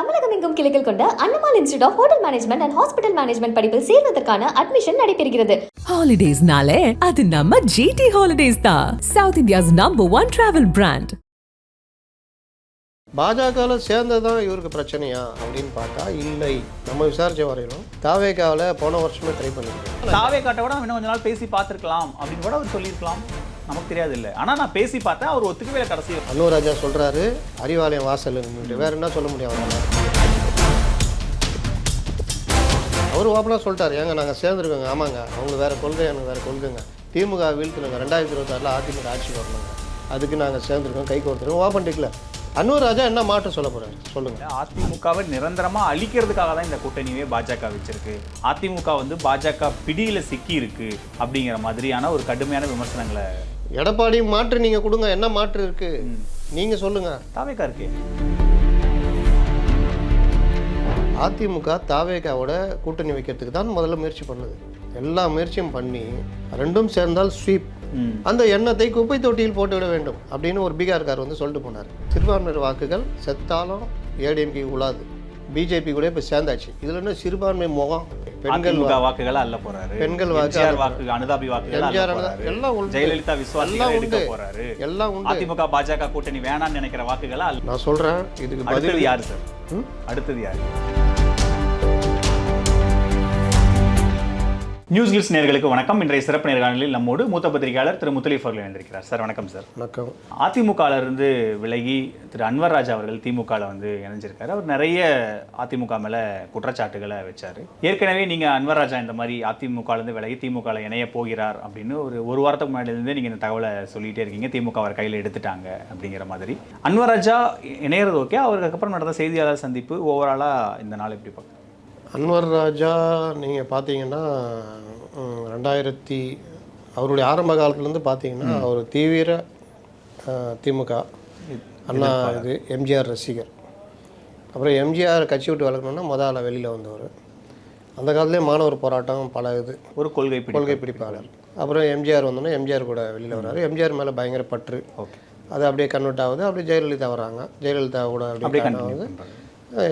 தமிழகம் எங்கும் கிளைகள் கொண்ட Annamal institute of hotel management and hospital management படிப்பில் சேர்வதற்கான அட்மிஷன் நடைபெறுகிறது. ஹாலிடேஸ்னாலே அது நம்ம ஜிடி ஹாலிடேஸ் தான். South India's number one travel brand பாஜகவில் சேர்ந்தது தான் இவருக்கு பிரச்சனையா அப்படின்னு பார்த்தா இல்லை. நம்ம விசாரிச்ச வரையிலும் தாவேக்காவில் போன வருஷமே ட்ரை பண்ணிருக்கேன் தாவே காட்ட விட இன்னும் கொஞ்ச நாள் பேசி பார்த்துருக்கலாம் அப்படின்னு கூட அவர் சொல்லியிருக்கலாம். நமக்கு தெரியாது இல்லை ஆனால் நான் பேசி பார்த்தேன் அவர் ஒத்துக்கவே கடைசி அன்னூர் ராஜா சொல்கிறாரு அறிவாலயம் வாசல் வேற என்ன சொல்ல முடியும் அவரால் அவர் ஓப்பனாக சொல்லிட்டாரு ஏங்க நாங்கள் சேர்ந்துருக்கோங்க. ஆமாங்க. அவங்க வேற கொள்கை எனக்கு வேற கொள்கைங்க. திமுக வீழ்த்துனுங்க. ரெண்டாயிரத்தி இருபத்தாறில் அதிமுக ஆட்சி வரணுங்க. அதுக்கு நாங்கள் சேர்ந்துருக்கோம் கை கோர்த்துருக்கோம். ஓப்பன் டிக்கல அன்னூர் ராஜா என்ன மாற்றம் சொல்ல போகிறாரு சொல்லுங்கள் அதிமுகவை நிரந்தரமா அழிக்கிறதுக்காக தான் இந்த கூட்டணியே பாஜக வச்சிருக்கு. அதிமுக வந்து பாஜக பிடியில சிக்கி இருக்கு அப்படிங்கிற மாதிரியான ஒரு கடுமையான விமர்சனங்களை எடப்பாடி மாற்று நீங்கள் கொடுங்க. என்ன மாற்று இருக்குது நீங்கள் சொல்லுங்கள் தாவேக்கா இருக்கே. அதிமுக தாவேகாவோட கூட்டணி வைக்கிறதுக்கு தான் முதல்ல முயற்சி பண்ணுது. எல்லா முயற்சியும் பண்ணி ரெண்டும் சேர்ந்தால் ஸ்வீப். அந்த எண்ணத்தை குப்பை தொட்டியில் போட்டுவிட வேண்டும் அப்படின்னு ஒரு பீகார்கார் வந்து சொல்லிட்டு போனார். சிறுபான்மையினர் வாக்குகள் செத்தாலும் ஏடிஎம்கே உழாது பிஜேபி கூட இப்போ சேர்ந்தாச்சு. இதுல என்ன சிறுபான்மை முகம்? பெண்கள் வாக்குகளை அள்ள போறாரு. பெண்கள் வாக்கு வாக்கு அனுதாபி வாக்குகள் எல்லாம் உண்டு. ஜெயலலிதா விசுவாசிகளை எல்லாம் எடுக்க. போறாரு. எல்லாம் உண்டு. அதிமுக பாஜக கூட்டணி வேணாம்னு நினைக்கிற வாக்குகளை நான் சொல்றேன் இதுக்கு பதில் யாரு சார்? அடுத்தது யாரு? நியூஸ் கில்ஸ் நேர்களுக்கு வணக்கம். இன்றைய சிறப்பு நேர்காணலில் நம்மோடு மூத்த பத்திரிகையாளர் திரு முத்தலீஃப் அவர்கள் இணைந்திருக்கிறார். சார் வணக்கம் சார். வணக்கம். அதிமுகல இருந்து விலகி திரு அன்வர் ராஜா அவர்கள் திமுகவில் வந்து இணைஞ்சிருக்காரு. அவர் நிறைய அதிமுக மேலே குற்றச்சாட்டுகளை வச்சார். ஏற்கனவே நீங்கள் அன்வர் ராஜா இந்த மாதிரி அதிமுகலேருந்து விலகி திமுகவில் இணைய போகிறார் அப்படின்னு ஒரு ஒரு வாரத்துக்கு முன்னாடிலேருந்தே நீங்கள் இந்த தகவலை சொல்லிகிட்டே இருக்கீங்க. திமுக அவர் கையில் எடுத்துட்டாங்க அப்படிங்கிற மாதிரி. அன்வர் ராஜா இணையிறது ஓகே. அவருக்கு அப்புறம் நடந்த செய்தியாளர் சந்திப்பு ஓவராலாக இந்த நாள் எப்படி பார்க்க அன்வர் ராஜா நீங்கள் பார்த்தீங்கன்னா ரெண்டாயிரத்தி அவருடைய ஆரம்ப காலத்துலேருந்து பார்த்தீங்கன்னா அவர் தீவிர திமுக அண்ணா இது எம்ஜிஆர் ரசிகர். அப்புறம் எம்ஜிஆர் கட்சி விட்டு விலகணுன்னா முதல்ல வெளியில் வந்தவர். அந்த காலத்துலேயே மாணவர் போராட்டம் பல இது. ஒரு கொள்கை கொள்கை பிடிப்பாளர். அப்புறம் எம்ஜிஆர் வந்தோன்னே எம்ஜிஆர் கூட வெளியில் வர்றாரு எம்ஜிஆர் மேலே பயங்கர பற்று. ஓகே. அது அப்படியே கன்வெர்ட் ஆகுது. அப்படியே ஜெயலலிதா வராங்க. ஜெயலலிதா கூட அப்படியே ஆகுது.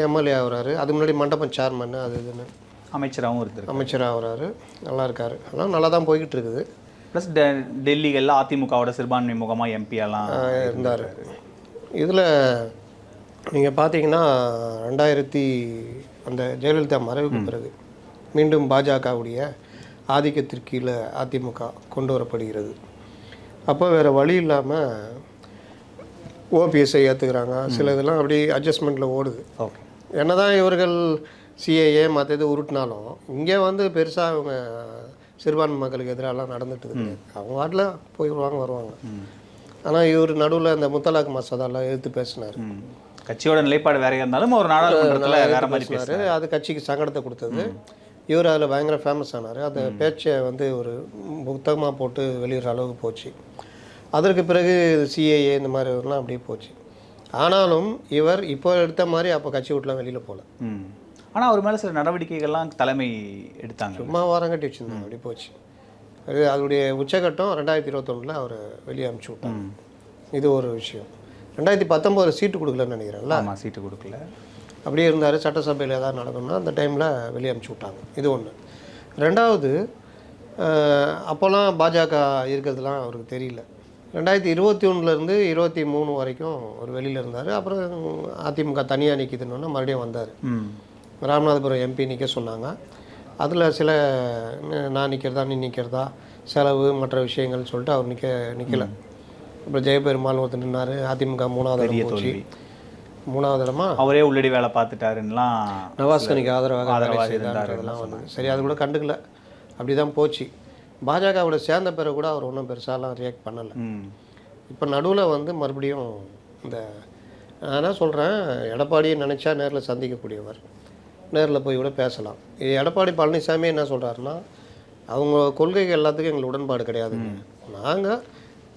எம்எல்ஏ ஆகுறாரு. அது முன்னாடி மண்டபம் சேர்மன் அது இதுன்னு. அமைச்சராகவும் இருந்திருக்கு அமைச்சராக ஆகுறாரு. நல்லா இருக்காரு. ஆனால் நல்லா தான் போய்கிட்டு இருக்குது. ப்ளஸ் டெல்லிகளில் அதிமுகவோட சிறுபான்மை முகமாக எம்பியெல்லாம் இருந்தார். இதில் நீங்கள் பார்த்தீங்கன்னா ரெண்டாயிரத்தி அந்த ஜெயலலிதா மறைவுக்கு பிறகு மீண்டும் பாஜகவுடைய ஆதிக்கத்திற்கு கீழே அதிமுக கொண்டு வரப்படுகிறது. அப்போ வேறு வழி இல்லாமல் ஓபிஎஸ்ஐ ஏற்றுக்கிறாங்க சில இதெல்லாம் அப்படி அட்ஜஸ்ட்மெண்ட்டில் ஓடுது. ஓகே. என்னதான் இவர்கள் சிஏஏ மற்ற இது உருட்டினாலும் இங்கே வந்து பெருசாக அவங்க சிறுபான்மை மக்களுக்கு எதிராலாம் நடந்துட்டு இருக்கு அவங்க வாட்டில் போயிடுவாங்க வருவாங்க. ஆனால் இவர் நடுவில் இந்த முத்தலாக் மசோதாலாம் எதிர்த்து பேசினார். கட்சியோட நிலைப்பாடு வேறையா இருந்தாலும் ஒரு நாடாளுமன்றத்துல வேற மாதிரி பேசினார் அது கட்சிக்கு சங்கடத்தை கொடுத்தது. இவர் அதில் பயங்கர ஃபேமஸ் ஆனார். அந்த பேச்சை வந்து ஒரு புத்தகமாக போட்டு வெளியிடுற அளவுக்கு போச்சு. அதற்கு பிறகு சிஏஏ இந்த மாதிரி இதெல்லாம் அப்படியே போச்சு. ஆனாலும் இவர் இப்போ எடுத்த மாதிரி அப்போ கட்சி விட்டுலாம் வெளியில் போகல ம். ஆனா அவர் மேல சில நடவடிக்கைகள்லாம் தலைமை எடுத்தாங்க. சும்மா வாரம் கட்டி வச்சுருந்தாங்க. அப்படி போச்சு. அது அதனுடைய உச்சகட்டம் ரெண்டாயிரத்தி இருபத்தொன்னில் அவர் வெளியே அனுப்பிச்சி விட்டாங்க. இது ஒரு விஷயம். ரெண்டாயிரத்தி பத்தொம்போது சீட்டு கொடுக்கலன்னு நினைக்கிறேன்ல சீட்டு கொடுக்கல. அப்படியே இருந்தார். சட்டசபையில் ஏதாவது நடக்கணும்னா அந்த டைமில் வெளியே அனுப்பிச்சி விட்டாங்க. இது ஒன்று ரெண்டாவது அப்போல்லாம் பாஜக இருக்கிறதுலாம் அவருக்கு தெரியல. ரெண்டாயிரத்தி இருபத்தி ஒன்றுலேருந்து இருபத்தி மூணு வரைக்கும் ஒரு வெளியில் இருந்தார். அப்புறம் அதிமுக தனியாக நிற்கிதுன்னு மறுபடியும் வந்தார். ராமநாதபுரம் எம்பி நிற்க சொன்னாங்க. அதில் சில நான் நிற்கிறதா நீ நிற்கிறதா செலவு மற்ற விஷயங்கள் சொல்லிட்டு அவர் நிற்க நிற்கல அப்புறம் ஜெயபெருமாள் ஒருத்தர் நின்னார். அதிமுக மூணாவது இடம் போச்சு. மூணாவது இடமா? அவரே உள்ளடி வேலை பார்த்துட்டாருன்னுலாம் நவாஸ்கனிக்கு ஆதரவாக ஆதரவாக செய்தான்றதெல்லாம் வந்து சரி அது கூட கண்டுக்கல. அப்படி தான் போச்சு. பாஜகவோட சேர்ந்த பிறகு கூட அவர் ஒன்றும் பெருசாலாம் ரியாக்ட் பண்ணலை. இப்போ நடுவில் வந்து மறுபடியும் இந்த நான் சொல்கிறேன் எடப்பாடியை நினச்சா நேரில் சந்திக்கக்கூடியவர். நேரில் போய் கூட பேசலாம். எடப்பாடி பழனிசாமி என்ன சொல்கிறாருன்னா அவங்க கொள்கைகள் எல்லாத்துக்கும் எங்களுக்கு உடன்பாடு கிடையாதுங்க. நாங்கள்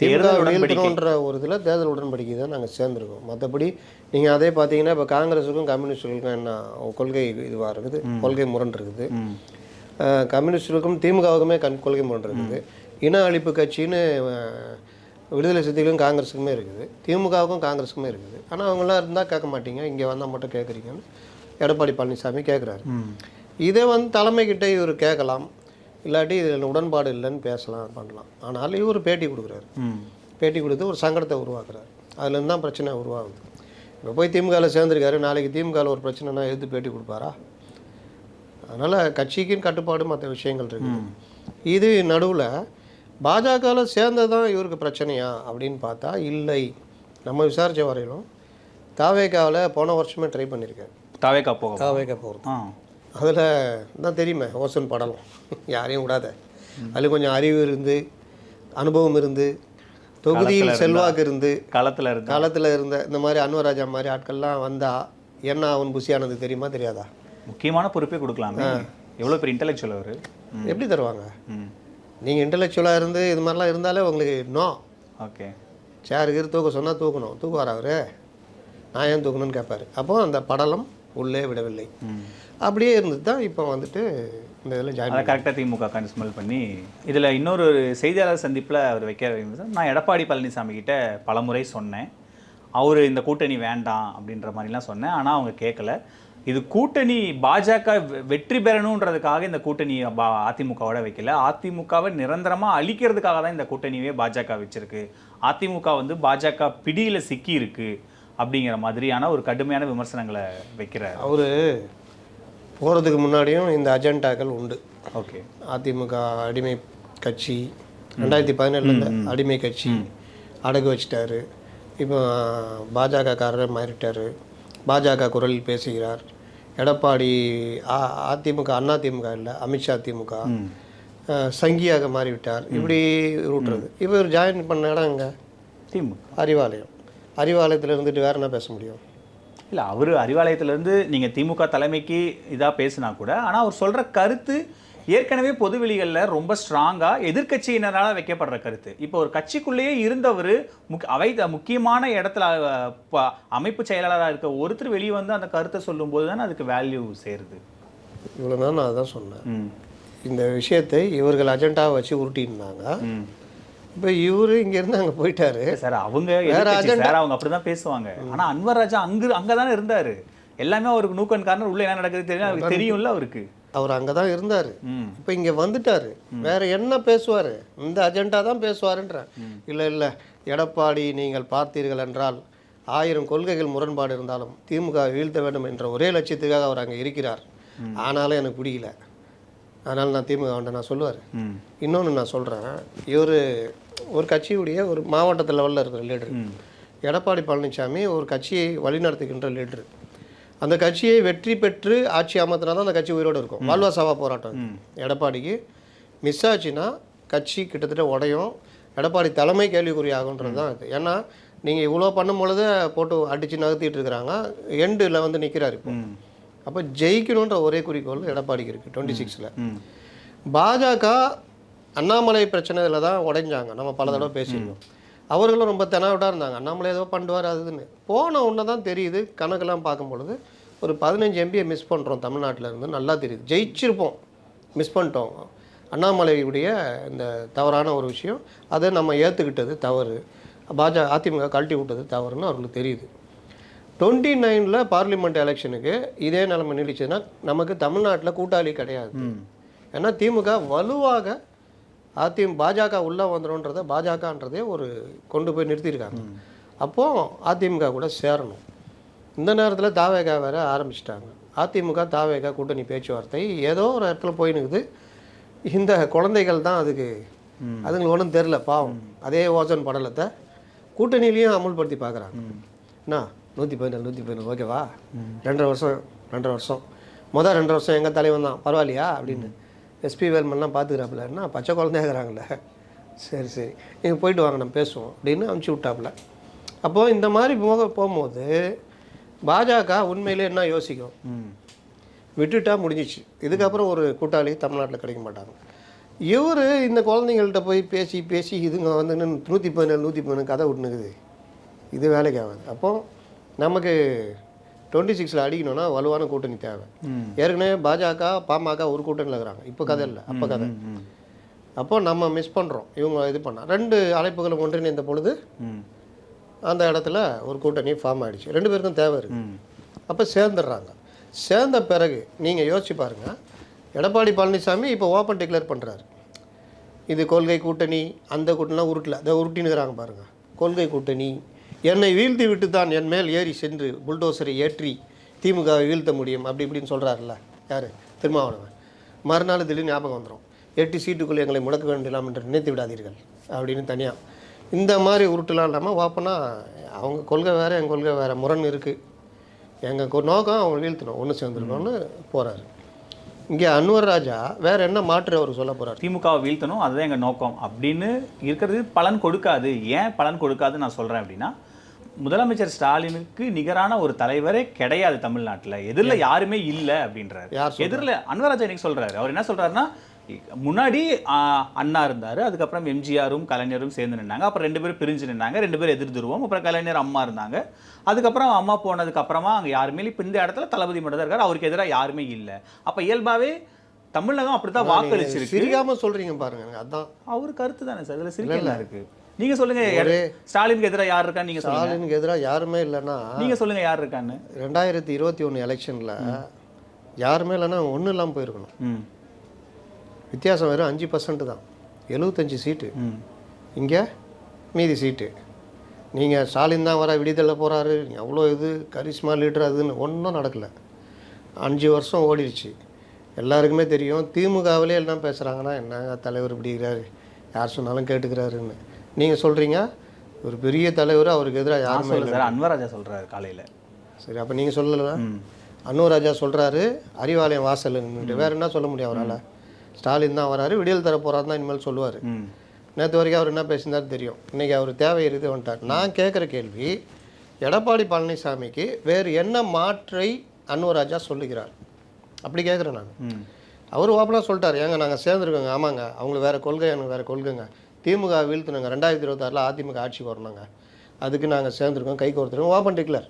தேர்தல் தேர்தல் உடன்படிக்கை. வீழ்த்தணுன்ற ஒரு இதில் தேர்தல் உடன்படிக்கை தான் நாங்கள் சேர்ந்துருக்கோம். மற்றபடி நீங்கள் அதே பார்த்தீங்கன்னா இப்போ காங்கிரஸுக்கும் கம்யூனிஸ்டுகளுக்கும் என்ன கொள்கை இதுவாக இருக்குது கொள்கை முரண் இருக்குது. ம் அஹ் கம்யூனிஸ்டுகளுக்கும் திமுகவுக்குமே கண் கொள்கை முரண் இருக்குது இன அழிப்பு கட்சின்னு விடுதலை சிறுத்தைகளும் காங்கிரஸுக்குமே இருக்குது. திமுகவுக்கும் காங்கிரஸுக்குமே இருக்குது. ஆனால் அவங்களாம் இருந்தால் கேட்க மாட்டீங்க. இங்கே வந்தால் மட்டும் கேட்குறீங்கன்னு எடப்பாடி பழனிசாமி கேட்குறாரு. இதை வந்து தலைமைக்கிட்ட இவர் கேட்கலாம். இல்லாட்டி இதில் உடன்பாடு இல்லைன்னு பேசலாம் பண்ணலாம். ஆனால் இவர் பேட்டி கொடுக்குறாரு. பேட்டி கொடுத்து ஒரு சங்கடத்தை உருவாக்குறாரு. அதுலேருந்து தான் பிரச்சனை உருவாகுது. இப்போ போய் திமுகவில் சேர்ந்துருக்காரு. நாளைக்கு திமுகவில் ஒரு பிரச்சனைனா எதிர்த்து பேட்டி கொடுப்பாரா? அதனால் கட்சிக்குன்னு கட்டுப்பாடு மற்ற விஷயங்கள் இருக்குது. இது நடுவில் பாஜகவில் சேர்ந்தது தான் இவருக்கு பிரச்சனையா அப்படின்னு பார்த்தா இல்லை. நம்ம விசாரித்த வரையிலும் தாவேக்காவில் போன வருஷமே ட்ரை பண்ணியிருக்கேன் தாவேக்கா போக தாவேக்கா போகிறது அதில் தான் தெரியுமே ஓசன் படலம் யாரையும் விடாத. அதில் கொஞ்சம் அறிவு இருந்து அனுபவம் இருந்து தொகுதியில் செல்வாக்கு இருந்து களத்தில் இருந்தா. காலத்தில் இருந்த இந்த மாதிரி அன்வராஜா மாதிரி ஆட்கள்லாம் வந்தா என்ன அவன் புசியானது தெரியுமா தெரியாதா? முக்கியமான பொறுப்பே கொடுக்கலாமே. எவ்வளோ பெரிய இன்டெலெக்சுவல் அவர்? எப்படி தருவாங்க? நீங்கள் இன்டலெக்சுவலாக இருந்து இது மாதிரிலாம் இருந்தாலே உங்களுக்கு நோ ஓகே. சேருக்கு தூக்க சொன்னால் தூக்கணும். தூக்குவார் அவர்? நான் ஏன் தூக்கணும்னு கேட்பாரு அப்போ அந்த படலம் உள்ளே விடவில்லை. அப்படியே இருந்துட்டு தான் இப்போ வந்துட்டு இந்த இதில் ஜாயின் அதை கரெக்டாக திமுக கன்ஸ்மல் பண்ணி இதில் இன்னொரு செய்தியாளர் சந்திப்பில் அவர் வைக்க நான் எடப்பாடி பழனிசாமி கிட்ட பலமுறை சொன்னேன். அவர் இந்த கூட்டணி வேண்டாம் அப்படின்ற மாதிரிலாம் சொன்னேன். ஆனால் அவங்க கேட்கல. இது கூட்டணி பாஜக வெ- வெற்றி பெறணுன்றதுக்காக இந்த கூட்டணி பா அதிமுகவோட வைக்கல. அதிமுகவை நிரந்தரமாக அழிக்கிறதுக்காக தான் இந்த கூட்டணியே பாஜக வச்சிருக்கு. அதிமுக வந்து பாஜக பிடியில் சிக்கி இருக்கு அப்படிங்கிற மாதிரியான ஒரு கடுமையான விமர்சனங்களை வைக்கிறார். அவர் போகிறதுக்கு முன்னாடியும் இந்த அஜெண்டாக்கள் உண்டு. ஓகே. அதிமுக அடிமை கட்சி ரெண்டாயிரத்தி பதினேழுல அடிமை கட்சி அடகு வச்சிட்டாரு. இப்போ பாஜக காரர் மாறிட்டார். பாஜக குரலில் பேசுகிறார். எடப்பாடி அதிமுக அண்ணா திமுக இல்லை அமித்ஷா திமுக. சங்கியாக மாறிவிட்டார். இப்படி ஊட்டுறது இவர் ஜாயின் பண்ண இடம் எங்க? திமுக. அறிவாலயம். அறிவாலயத்தில் இருந்துட்டு வேற என்ன பேச முடியும்? இல்லை அவர் அறிவாலயத்திலேருந்து நீங்கள் திமுக தலைமைக்கு இதாக பேசினா கூட ஆனால் அவர் சொல்கிற கருத்து ஏற்கனவே பொதுவெளிகளில் ரொம்ப ஸ்ட்ராங்காக எதிர்க்கட்சியினரால் வைக்கப்படுற கருத்து. இப்போ ஒரு கட்சிக்குள்ளேயே இருந்தவர் முக் அவை முக்கியமான இடத்துல அமைப்பு செயலாளராக இருக்க ஒருத்தர் வெளியே வந்து அந்த கருத்தை சொல்லும்போது தானே அதுக்கு வேல்யூ சேருது. இவ்வளோ தான் நான் அதான் சொன்னேன். இந்த விஷயத்தை இவர்கள் அஜெண்டாவை வச்சு உருட்டியிருந்தாங்க. இப்போ இவரு இங்கேருந்து அங்கே போயிட்டாரு. சார் அவங்க வேற. சார் அவங்க அப்படிதான் பேசுவாங்க. ஆனா அன்வர் ராஜா அங்கு அங்கே தானே இருந்தாரு. எல்லாமே அவருக்கு நூக்கன் காரணம் உள்ள என்ன நடக்குது தெரியும் அவருக்கு தெரியும்ல அவருக்கு. அவர் அங்கே தான் இருந்தார் இப்போ இங்கே வந்துட்டாரு. வேற என்ன பேசுவார்? இந்த அஜெண்டா தான் பேசுவாருன்றேன் இல்லை இல்லை. எடப்பாடி நீங்கள் பார்த்தீர்கள் என்றால் ஆயிரம் கொள்கைகள் முரண்பாடு இருந்தாலும் திமுக வீழ்த்த வேண்டும் என்ற ஒரே லட்சியத்துக்காக அவர் அங்கே இருக்கிறார். ஆனாலும் எனக்கு பிடிக்கல அதனால் நான் திமுக வேண்டாம் நான் சொல்லுவார். இன்னொன்று நான் சொல்கிறேன் இவர் ஒரு கட்சியுடைய ஒரு மாவட்டத்து லெவலில் இருக்கிற லீடர் எடப்பாடி பழனிசாமி ஒரு கட்சியை வழிநடத்துகின்ற லீடர் அந்த கட்சியை வெற்றி பெற்று ஆட்சி அமர்த்தினா தான் அந்த கட்சி உயிரோடு இருக்கும். வாழ்வா சாவா போராட்டம். எடப்பாடிக்கு மிஸ் ஆச்சுன்னா கட்சி கிட்டத்தட்ட உடையும். எடப்பாடி தலைமை கேள்விக்குறி ஆகுன்றது தான் இது. ஏன்னா நீங்கள் இவ்வளோ பண்ணும் பொழுது போட்டு அடித்து நகர்த்திட்டு இருக்கிறாங்க. எண்டில் வந்து நிற்கிறார் இப்போ. அப்போ ஜெயிக்கணுன்ற ஒரே குறிக்கோள் எடப்பாடிக்கு இருக்குது டுவெண்ட்டி சிக்ஸில் பாஜக அண்ணாமலை பிரச்சனையில் தான் உடைஞ்சாங்க. நம்ம பல தடவை பேசியிருக்கோம் அவர்களும் ரொம்ப தெனாவிட்டாக இருந்தாங்க. அண்ணாமலை ஏதோ பண்ணுவார் அதுன்னு போன உடனே தான் தெரியுது கணக்கெல்லாம் பார்க்கும் பொழுது ஒரு பதினஞ்சு எம்பியை மிஸ் பண்ணுறோம் தமிழ்நாட்டில் இருந்து நல்லா தெரியுது. ஜெயிச்சிருப்போம். மிஸ் பண்ணிட்டோம். அண்ணாமலையுடைய இந்த தவறான ஒரு விஷயம் அதை நம்ம ஏற்றுக்கிட்டது தவறு. பாஜக அதிமுக கழட்டி விட்டது தவறுன்னு அவர்களுக்கு தெரியுது. டுவெண்ட்டி நைனில் பார்லிமெண்ட் எலெக்ஷனுக்கு இதே நிலைமை நீடிச்சதுன்னா நமக்கு தமிழ்நாட்டில் கூட்டாளி கிடையாது. ஏன்னா திமுக வலுவாக அதிமுக பாஜக உள்ளே வந்துடும்ன்றதை பாஜகன்றதே ஒரு கொண்டு போய் நிறுத்தியிருக்காங்க. அப்போது அதிமுக கூட சேரணும். இந்த நேரத்தில் தாவேகா வேற ஆரம்பிச்சிட்டாங்க. அதிமுக தாவேகா கூட்டணி பேச்சுவார்த்தை ஏதோ ஒரு இடத்துல போயினுக்குது இந்த குழந்தைகள் தான் அதுக்கு அதுங்களுக்கு ஒன்றும் தெரில பாவம். அதே ஓசன் படலத்தை கூட்டணியிலையும் அமுல்படுத்தி பார்க்குறாங்க என்ன நூற்றி பதினேழு நூற்றி பதினேழு ஓகேவா? ரெண்டரை வருஷம் ரெண்டரை வருஷம். மொதல் ரெண்டரை வருஷம் எங்கள் தலைவன் தான் பரவாயில்லையா? அப்படின்னு எஸ்பி வேல்மன்லாம் பார்த்துக்கிறாப்புல என்ன பச்சை குழந்தையாகிறாங்களே சரி சரி. நீங்கள் போயிட்டு வாங்க நம்ம பேசுவோம் அப்படின்னு அனுப்பிச்சி விட்டாப்புல. அப்போது இந்த மாதிரி போக போகும்போது பாஜக உண்மையிலே என்ன யோசிக்கும்? விட்டுட்டா முடிஞ்சிச்சு. இதுக்கப்புறம் ஒரு கூட்டாளி தமிழ்நாட்டில் கிடைக்க மாட்டாங்க. இவர் இந்த குழந்தைங்கள்ட்ட போய் பேசி பேசி இதுங்க வந்து நூற்றி பதினேழு நூற்றி பதினேழு கதை விட்டுனுக்குது. இது வேலைக்கு ஆகாது. அப்போ நமக்கு டுவெண்ட்டி சிக்ஸில் அடிக்கணும்னா வலுவான கூட்டணி தேவை. ஏற்கனவே பாஜக பாமக ஒரு கூட்டணியில் இருக்கிறாங்க. இப்போ கதை இல்லை. அப்போ கதை. அப்போ நம்ம மிஸ் பண்ணுறோம் இவங்க இது பண்ண. ரெண்டு அழைப்புகளும் ஒன்றிணைந்த பொழுது அந்த இடத்துல ஒரு கூட்டணி ஃபார்ம் ஆயிடுச்சு. ரெண்டு பேருக்கும் தேவை இருக்குது அப்போ சேர்ந்துடுறாங்க. சேர்ந்த பிறகு நீங்கள் யோசிச்சு பாருங்கள் எடப்பாடி பழனிசாமி இப்போ ஓப்பன் டிக்ளேர் பண்ணுறாரு இது கொள்கை கூட்டணி அந்த கூட்டணிலாம் உருட்டல. அதை உருட்டினுக்கிறாங்க பாருங்கள் கொள்கை கூட்டணி. என்னை வீழ்த்தி விட்டு தான் என் மேல் ஏறி சென்று புல்டோசரை ஏற்றி திமுகவை வீழ்த்த முடியும். அப்படி இப்படின்னு சொல்கிறாருல்ல யார்? திருமாவளவன். மறுநாள் திடீர்னு ஞாபகம் வந்துடும் எட்டு சீட்டுக்குள் எங்களை முடக்க வேண்டியலாம் என்று நினைத்து விடாதீர்கள். அப்படின்னு தனியாக இந்த மாதிரி உருட்டுலாம் இல்லாமல் ஓப்பனாக அவங்க கொள்கை வேறு எங்கள் கொள்கை வேறு. முரண் இருக்குது எங்கள் நோக்கம் அவங்க வீழ்த்தணும். ஒன்று சேர்ந்துருக்கணும்னு போகிறாரு இங்கே அன்வர் ராஜா வேற என்ன மாற்று அவர் சொல்ல போகிறார் திமுகவை வீழ்த்தணும் அதுதான் எங்க நோக்கம். அப்படின்னு இருக்கிறது பலன் கொடுக்காது. ஏன் பலன் கொடுக்காதுன்னு நான் சொல்றேன் அப்படின்னா முதலமைச்சர் ஸ்டாலினுக்கு நிகரான ஒரு தலைவரே கிடையாது தமிழ்நாட்டுல. எதிரில யாருமே இல்லை அப்படின்றாரு? எதிரில் அன்வராஜா இன்னைக்கு சொல்றாரு. அவர் என்ன சொல்றாருன்னா முன்னாடி அண்ணா இருந்தாரு அதுக்கப்புறம் எம்ஜிஆரும் கலைஞரும் சேர்ந்து நின்னாங்க. அப்புறம் ரெண்டு பேரும் பிரிஞ்சு நின்னாங்க. ரெண்டு பேரும் எதிர் துருவம் அப்புறம் கலைஞர் அம்மா இருந்தாங்க. அதுக்கப்புறம் அம்மா போனதுக்கு அப்புறமா அங்க யாருமே. இப்ப இந்த இடத்துல தளபதி மட்டும் தான் இருக்காரு. அவருக்கு எதிராக யாருமே இல்லை. அப்ப இயல்பாவே தமிழகம் அப்படித்தான் வாக்களிச்சிருக்கு. சிரிக்காம சொல்றீங்க பாருங்க. அதான். அவர் கருத்து தானே சார்? இதுல சிரிக்கலாம் இருக்கு நீங்க சொல்லுங்க ஸ்டாலினுக்கு எதிராக யார் இருக்கான்னு நீங்க ஸ்டாலினுக்கு எதிராக யாருமே இல்லைன்னா நீங்க சொல்லுங்க யார் இருக்கான்னு. ரெண்டாயிரத்தி இருபத்தி ஒன்று எலெக்ஷனில் யாருமே இல்லைன்னா ஒன்றும் இல்லாமல் போயிருக்கணும். வித்தியாசம் வெறும் அஞ்சு பர்சன்ட் தான். எழுபத்தஞ்சு சீட்டு இங்கே மீதி சீட்டு நீங்கள் ஸ்டாலின் தான் வர விடுதலை போகிறாரு எவ்வளோ இது கரிஷ்மா லீடர் அதுன்னு ஒன்றும் நடக்கலை. அஞ்சு வருஷம் ஓடிடுச்சு. எல்லாருக்குமே தெரியும். திமுகவிலே எல்லாம் பேசுகிறாங்கன்னா என்னங்க தலைவர் இப்படிங்கிறாரு யார் சொன்னாலும் கேட்டுக்கிறாருன்னு. நீங்கள் சொல்கிறீங்க ஒரு பெரிய தலைவர் அவருக்கு எதிராக யாருமே சார். அன்வராஜா சொல்றாரு காலையில. சரி அப்போ நீங்கள் சொல்லலை. ம். அன்னூராஜா சொல்கிறாரு அறிவாலயம் வாசல்னுட்டு வேறு என்ன சொல்ல முடியும் அவரால்? ஸ்டாலின் தான் வராரு விடியல் தர போகிறாரு தான் இனிமேல் சொல்லுவார். நேற்று வரைக்கும் அவர் என்ன பேசினாரு தெரியும். இன்றைக்கி அவர் தேவை இருக்குது வந்துட்டார். நான் கேட்குற கேள்வி எடப்பாடி பழனிசாமிக்கு வேறு என்ன மாற்றை அன்வராஜா சொல்லுகிறார்? அப்படி கேட்குறேன் நான். அவர் ஓப்பனாக சொல்லிட்டார். ஏங்க நாங்கள் சேர்ந்துருக்கோங்க. ஆமாங்க. அவங்களுக்கு வேறு கொள்கை எனக்கு வேறு கொள்கைங்க. திமுக வீழ்த்துனுங்க. ரெண்டாயிரத்தி இருபத்தாறில் அதிமுக ஆட்சிக்கு வரணுங்க. அதுக்கு நாங்கள் சேர்ந்துருக்கோம் கை கோர்த்துருக்கோம். Open declare.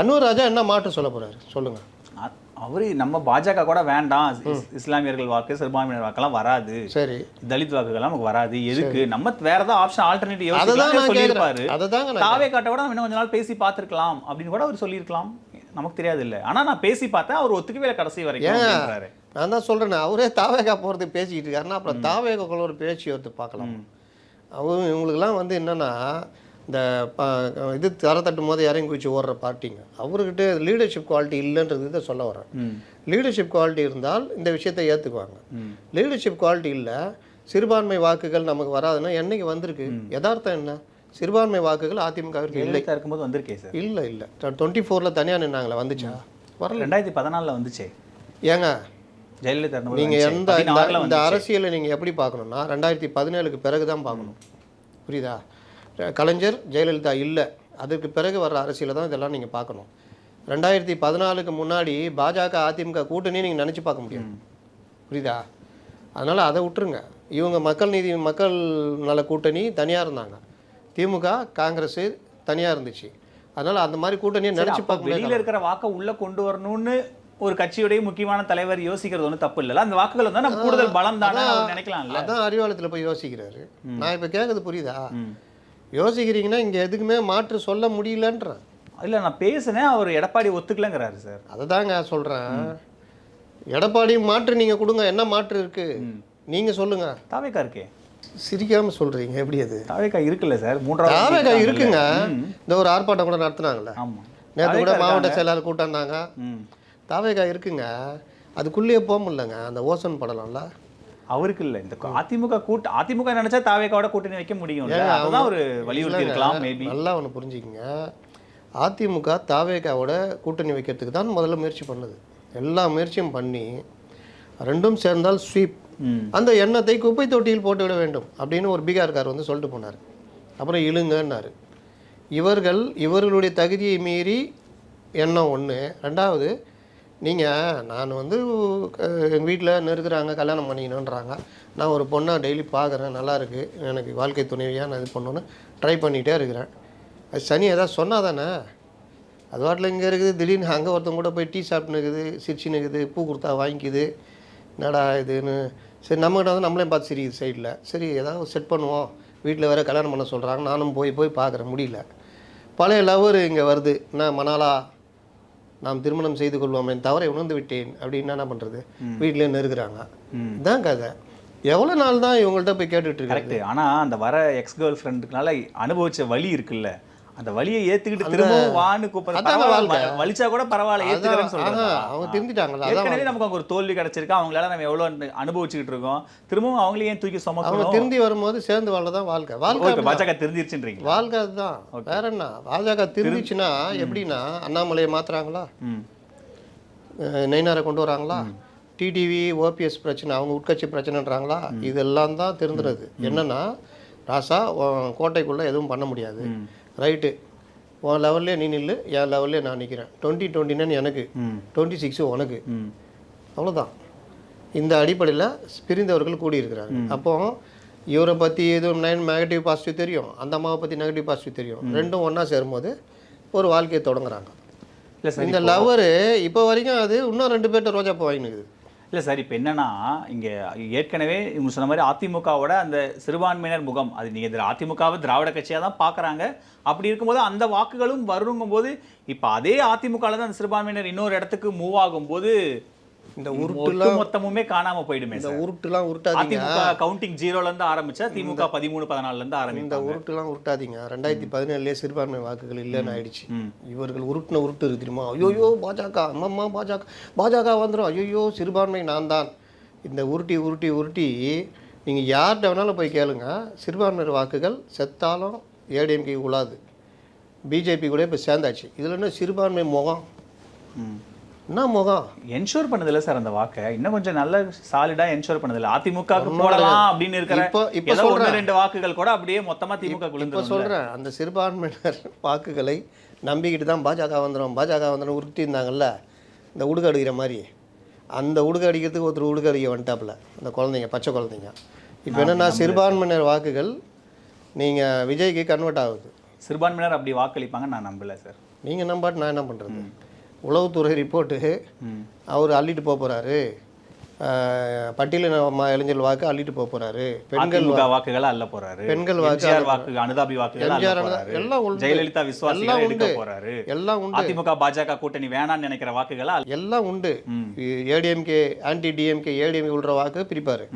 அன்வர் ராஜா என்ன மாற்று சொல்ல போகிறாரு சொல்லுங்கள் அவரு நம்ம பாஜக கூட வேண்டாம். இஸ்- இஸ்லாமியர்கள் வாக்கு சிறுபான்மையினர் வாக்கெல்லாம் வராது. சரி. தலித் வாக்குகள்லாம் நமக்கு வராது. எதுக்கு? நம்ம வேற ஏதாவது ஆப்ஷன் ஆல்டர்னேட்டிவ் சொல்லியிருப்பாரு. தாவே காட்ட கூட நம்ம இன்னும் கொஞ்ச நாள் பேசி பார்த்திருக்கலாம் அப்படின்னு கூட அவர் சொல்லியிருக்கலாம். நமக்கு தெரியாது இல்ல ஆனா நான் பேசி பார்த்தேன் அவர் ஒத்துக்கவே கடைசி வரைக்கும் நான் தான் சொல்கிறேன் அவரே தாவேகா போகிறதுக்கு பேசிக்கிட்டு இருக்காருன்னா அப்புறம் தாவேகாக்குள்ள ஒரு பேச்சு எடுத்து பார்க்கலாம். அவங்க இவங்களுக்குலாம் வந்து என்னென்னா இந்த இது தர தட்டும் போது இறங்கி குச்சி ஓடுற பார்ட்டிங்க. அவர்கிட்ட லீடர்ஷிப் குவாலிட்டி இல்லைன்றது இதை சொல்ல வரேன் லீடர்ஷிப் குவாலிட்டி இருந்தால் இந்த விஷயத்தை ஏற்றுக்குவாங்க லீடர்ஷிப் குவாலிட்டி இல்லை சிறுபான்மை வாக்குகள் நமக்கு வராதுன்னா என்னைக்கு வந்திருக்கு? யதார்த்தம் என்ன? சிறுபான்மை வாக்குகள் அதிமுகவிற்கு இல்லை. இருக்கும்போது வந்திருக்கே சார். இல்லை இல்லை. டுவெண்ட்டி ஃபோரில் தனியாக நின்னாங்களே வந்துச்சா? வரல. ரெண்டாயிரத்தி பதினாலில் வந்துச்சே. ஏங்க? ஜெயலலிதா நீங்கள். எந்த இந்த. அரசியலை நீங்கள் எப்படி பார்க்கணும்னா ரெண்டாயிரத்தி பதினேழுக்கு பிறகு தான் பார்க்கணும் புரியுதா? கலைஞர் ஜெயலலிதா இல்லை. அதுக்கு பிறகு வர்ற அரசியலை தான் இதெல்லாம் நீங்கள் பார்க்கணும். ரெண்டாயிரத்தி பதினாலுக்கு முன்னாடி பாஜக அதிமுக கூட்டணி நீங்கள் நினச்சி பார்க்க முடியும் புரியுதா? அதனால் அதை விட்டுருங்க. இவங்க மக்கள் நீதி மக்கள் நல கூட்டணி தனியாக இருந்தாங்க. திமுக காங்கிரஸ் தனியாக இருந்துச்சு. அதனால் அந்த மாதிரி கூட்டணியை நினச்சி பார்க்க வெளியில இருக்கிற வாக்கை உள்ள கொண்டு வரணும்னு ஒரு கட்சியுடைய முக்கியமான தலைவர் யோசிக்கிறது ஒன்றும் தப்பு இல்லைல்ல? அந்த வாக்குகள் வந்து நம்ம கூடுதல் பலம் தானே அவர் நினைக்கலாம்ல? அதான் அறிவாலயத்தில் போய் யோசிக்கிறாரு. நான் இப்போ கேட்குறது புரியுதா. யோசிக்கிறீங்கன்னா இங்கே எதுக்குமே மாற்று சொல்ல முடியலன்றேன் இல்ல நான் பேசினேன் அவர் எடப்பாடி ஒத்துக்கலங்கிறாரு சார். அதை தாங்க சொல்கிறேன் எடப்பாடி மாற்று நீங்கள் கொடுங்க என்ன மாற்று இருக்கு? நீங்கள் சொல்லுங்க. தாவேக்கா இருக்கே. சிரிக்காம சொல்கிறீங்க எப்படி அது? தாவேக்கா இருக்குல்ல சார். மூன்றாவது தாவேகா இருக்காங்கல்ல. இருக்குங்க. இந்த ஒரு ஆர்ப்பாட்டம் கூட நடத்துனாங்கல்ல. நேற்று கூட தாவேக்கா மாவட்ட. செயலாளர் கூட்டம்னாங்க. ம். தாவேகா இருக்குங்க. அதுக்குள்ளேயே போக முடியலங்க அந்த ஓசன் படலாம்ல அவருக்கு இல்ல. இந்த அதிமுக கூட்ட அதிமுக நினைச்சா தாவேக்காவோட கூட்டணி வைக்க முடியும் அதுதான் ஒரு வலியுறுத்தி இருக்கலாம் மேபி நல்லா ஒன்று புரிஞ்சுக்கங்க. அதிமுக தாவேகாவோட கூட்டணி வைக்கிறதுக்கு தான் முதல்ல முயற்சி பண்ணுது. எல்லா முயற்சியும் பண்ணி ரெண்டும் சேர்ந்தால் ஸ்வீப். அந்த எண்ணத்தை குப்பை தொட்டியில் போட்டு விட வேண்டும் அப்படின்னு ஒரு பீகார்கார் வந்து சொல்லிட்டு போனார். அப்புறம் இழுங்கன்னாரு. இவர்கள் இவர்களுடைய தகுதியை மீறி எண்ணம் ஒன்று ரெண்டாவது நீங்கள் நான் வந்து எங்கள் வீட்டில் இருக்கிறாங்க கல்யாணம் பண்ணிக்கணுன்றாங்க நான் ஒரு பொண்ணை டெய்லி பார்க்குறேன் நல்லாயிருக்கு எனக்கு வாழ்க்கை துணைவியாக நான் இது பண்ணணுன்னு ட்ரை பண்ணிகிட்டே இருக்கிறேன். அது சனி ஏதாவது சொன்னால் தானே? அது வாட்டில் இங்கே இருக்குது திடீர்னு அங்கே ஒருத்தவங்க கூட போய் டீ சாப்பிட்டுனுக்குது இருக்குது பூ கொடுத்தா வாங்கிக்குது. என்னடா இதுன்னு. சரி நம்மகிட்ட வந்து நம்மளே பார்த்து சிரிக்குது சைடில் சரி ஏதாவது செட் பண்ணுவோம். வீட்டில் வேறு கல்யாணம் பண்ண சொல்கிறாங்க நானும் போய் போய் பார்க்குறேன் முடியல. பழைய லவ்வர் இங்கே வருது. என்ன மணாலா? நாம் திருமணம் செய்து கொள்வோம் தவறை உணர்ந்து விட்டேன் அப்படின்னா என்ன பண்ணுறது வீட்டிலே நெருக்குறாங்க இதான் கதை. எவ்வளோ நாள் தான் இவங்கள்ட்ட போய் கேட்டுட்டு கரெக்ட் ஆனா அந்த வர எக்ஸ் கேர்ள் ஃப்ரெண்டுக்குனால அனுபவிச்ச வலி இருக்குல்ல. அந்த வலியை ஏத்துக்கிட்டு திரும்பவும் வான்னு கூப்பிடுறது. வலிச்சா கூட பரவாயில்ல ஏத்துக்கிறேன்னு சொல்றாங்க அவங்க அதான் ஏற்கனவே நமக்கு அங்க ஒரு தோல்வி கிடைச்சிருக்கு. அவங்களால நம்ம எவ்வளவு அனுபவிச்சுக்கிட்டு இருக்கோம். திரும்பவும் அவங்களே ஏன் தூக்கி அவங்க சுமக்கணும் திருந்தி வரும்போது சேர்ந்து வாழ தான் வாழ்க்கை. வாழ்க்கை. பாஜக தெரிஞ்சிருச்சுன்றீங்க வாழ்க்கை அதுதான். வேற என்ன? பாஜக திருந்திச்சுன்னா எப்படின்னா அண்ணாமலையை மாத்துறாங்களா? நெய்னாரை கொண்டு வராங்களா? டிடிவி ஓபிஎஸ் பிரச்சனை அவங்க உட்கட்சி பிரச்சனைன்றாங்களா? இதெல்லாம் தான் திருந்துறது என்னன்னா ராசா கோட்டைக்குள்ளே எதுவும் பண்ண முடியாது. ரைட்டு. உன் லெவல்லே நீ நில்லு என் லெவல்லே நான் நிற்கிறேன் டுவெண்ட்டி டுவெண்ட்டி எனக்கு. ம். டுவெண்ட்டி சிக்ஸு உனக்கு. அவ்வளோதான் இந்த அடிப்படையில் பிரிந்தவர்கள் கூடியிருக்கிறாங்க அப்போ இவரை பற்றி எதுவும் நைன் நெகட்டிவ் பாசிட்டிவ் தெரியும். அந்த அம்மாவை பற்றி நெகட்டிவ் பாசிட்டிவ் தெரியும். ரெண்டும் ஒன்றா சேரும்போது ஒரு வாழ்க்கையை தொடங்குறாங்க. இந்த லவரு இப்போ வரைக்கும் அது இன்னும் ரெண்டு பேர்ட்ட ரோஜா பூ வாங்கினுக்குது இல்லை சார் இப்போ என்னன்னா இங்கே ஏற்கனவே இவங்க சொன்ன மாதிரி அதிமுகவோட அந்த சிறுபான்மையினர் முகம் அது நீங்கள் இதில் அதிமுகவை திராவிட கட்சியாக தான் பார்க்குறாங்க அப்படி இருக்கும்போது அந்த வாக்குகளும் வருங்கும்போது இப்போ அதே அதிமுகவில் தான் அந்த சிறுபான்மையினர் இன்னொரு இடத்துக்கு மூவ் ஆகும்போது இந்த ஒட்டு மொத்தமுமே காணாம போயிடுமே இந்த உருட்டுலாம் உருட்டாதீங்க. கவுண்டிங் ஜீரோல இருந்து ஆரம்பிச்சா திமுக பதிமூணு பதினாலுல இருந்து இந்த ஆரம்பிப்பாங்க உருட்டுலாம் உருட்டாதீங்க. ரெண்டாயிரத்தி பதினேழுலேயே சிறுபான்மை வாக்குகள் இல்லைன்னு ஆயிடுச்சு. இவர்கள் உருட்டின உருட்டு இருக்கு தெரியுமா? ஐயோயோ பாஜக அம்மம்மா பாஜக பாஜக வந்துடும் ஐயோயோ சிறுபான்மை நான் தான். இந்த உருட்டி உருட்டி உருட்டி நீங்கள் யார்கிட்ட வேணாலும் போய் கேளுங்க. சிறுபான்மையர் வாக்குகள் செத்தாலும் ஏடிஎம்கே உழாது பிஜேபி கூட இப்போ சேர்ந்தாச்சு. இதில் என்ன சிறுபான்மை முகம்? என்ன முகம்? என்ஷூர் பண்ணதில்ல சார் அந்த வாக்கை. இன்னும் கொஞ்சம் நல்ல சாலிடா என்ஷூர் பண்ணதில்ல. அதிமுக போடலாம் அப்படின்னு இருக்கிற இப்போ- இப்போ சொல்றேன். ரெண்டு வாக்குகள் கூட அப்படியே மொத்தமா திமுக இப்போ சொல்கிறேன் அந்த சிறுபான்மையினர் வாக்குகளை நம்பிக்கிட்டு தான் பாஜக வந்துடும் பாஜக வந்துடும் உருட்டி இருந்தாங்கல்ல? இந்த உடுக்கு அடிக்கிற மாதிரி. அந்த உடுக்கு அடிக்கிறதுக்கு ஒருத்தர் உடுக்கு அடிக்க வந்துட்டாப்புல. அந்த குழந்தைங்க பச்சை குழந்தைங்க. இப்போ என்னென்னா சிறுபான்மையினர் வாக்குகள் நீங்கள் விஜய்க்கு கன்வெர்ட் ஆகுது. சிறுபான்மையினர் அப்படி வாக்களிப்பாங்க நான் நம்பல சார் நீங்கள் நம்பாட்டு நான் என்ன பண்ணுறது உளவுத்துறை ரிப்போர்ட்டு அவர் அள்ளிட்டு போக போகிறாரு பட்டியலின இளைஞர்கள் வாக்கு அள்ளிட்டு போக போகிறாரு பெண்கள் வாக்குகளை அள்ள போறாரு. பெண்கள் வாக்கு வாக்கு அனுதாபி வாக்குகள் போறாரு. எல்லாம் உண்டு. ஜெயலலிதா எல்லாம் விசுவாசிகளை எடுக்க. போறாரு. எல்லாம் உண்டு. அதிமுக பாஜக கூட்டணி வேணாம்னு நினைக்கிற வாக்குகளை எல்லாம் உண்டு. ஏடிஎம்கே ஆன்டி டிஎம்கே ஏடிஎம்கே உள்ற வாக்கு பிரிப்பார்.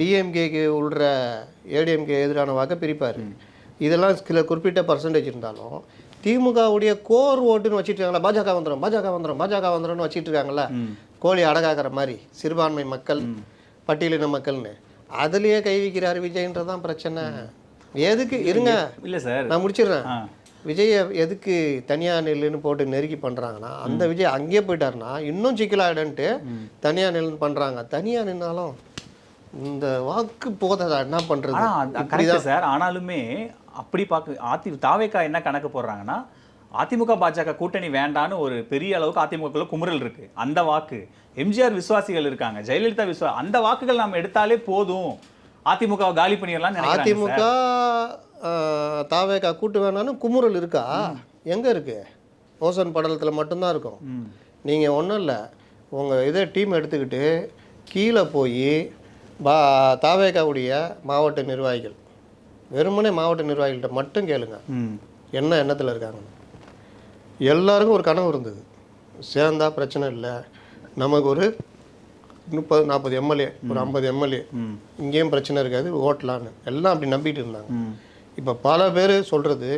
டிஎம்கேக்கு உள்ற ஏடிஎம்கே எதிரான வாக்கை பிரிப்பார். இதெல்லாம் சில குறிப்பிட்ட பர்சன்டேஜ் இருந்தாலும் திமுகவுடைய கோர் ஓட்டுன்னு வச்சுட்டு இருக்காங்களா பாஜக வந்துடும் பாஜக வந்துடும் பாஜக வந்துடும்னு வச்சுட்டு இருக்காங்களா கோழி அடகாக்கிற மாதிரி சிறுபான்மை மக்கள் பட்டியலின மக்கள்னு. அதுலயே கை வைக்கிறாரு விஜய்ன்றதான் பிரச்சனை. எதுக்கு? இருங்க. இல்ல சார். நான் முடிச்சிடுறேன். விஜயை எதுக்கு தனியார் நெல்லுன்னு போட்டு நெருக்கி பண்ணுறாங்கன்னா அந்த விஜய் அங்கேயே போயிட்டாருன்னா இன்னும் சிக்கலாயிடன்ட்டு தனியார் நெல்லுன்னு பண்ணுறாங்க தனியார் நின்னாலும் இந்த வாக்கு போதா என்ன பண்ணுறது ஆனா கரெக்ட் சார். ஆனாலுமே அப்படி பார்க்க அதி தாவேக்கா என்ன கணக்கு போடுறாங்கன்னா அதிமுக பாஜக கூட்டணி வேண்டான்னு ஒரு பெரிய அளவுக்கு அதிமுகக்குள்ள குமுறல் இருக்கு. அந்த வாக்கு. எம்ஜிஆர் விசுவாசிகள் இருக்காங்க. ஜெயலலிதா விசுவா அந்த வாக்குகள் நம்ம எடுத்தாலே போதும். அதிமுக வை காலி நினைக்கிறாங்க அதிமுக ஆஹ், தாவேகா கூட்டு வேணான்னு குமுறல் இருக்கா? எங்கே இருக்கு? ஓசன் படலத்தில் மட்டும்தான் இருக்கும். நீங்கள் ஒன்றும் இல்லை. உங்கள் இதை டீம் எடுத்துக்கிட்டு கீழே போய் பா தாவேகாவுடைய மாவட்ட நிர்வாகிகள் வெறுமனே மாவட்ட நிர்வாகிகள்கிட்ட மட்டும் கேளுங்க. என்ன எண்ணத்தில் இருக்காங்க எல்லாருக்கும் ஒரு கனவு இருந்தது. சேர்ந்தா பிரச்சனை இல்லை. நமக்கு ஒரு முப்பது நாற்பது எம்எல்ஏ ஒரு ஐம்பது எம்எல்ஏ. இங்கேயும் பிரச்சனை இருக்காது ஓட்டலான்னு. எல்லாம் அப்படி நம்பிட்டு இருந்தாங்க. இப்போ பல பேர் சொல்கிறது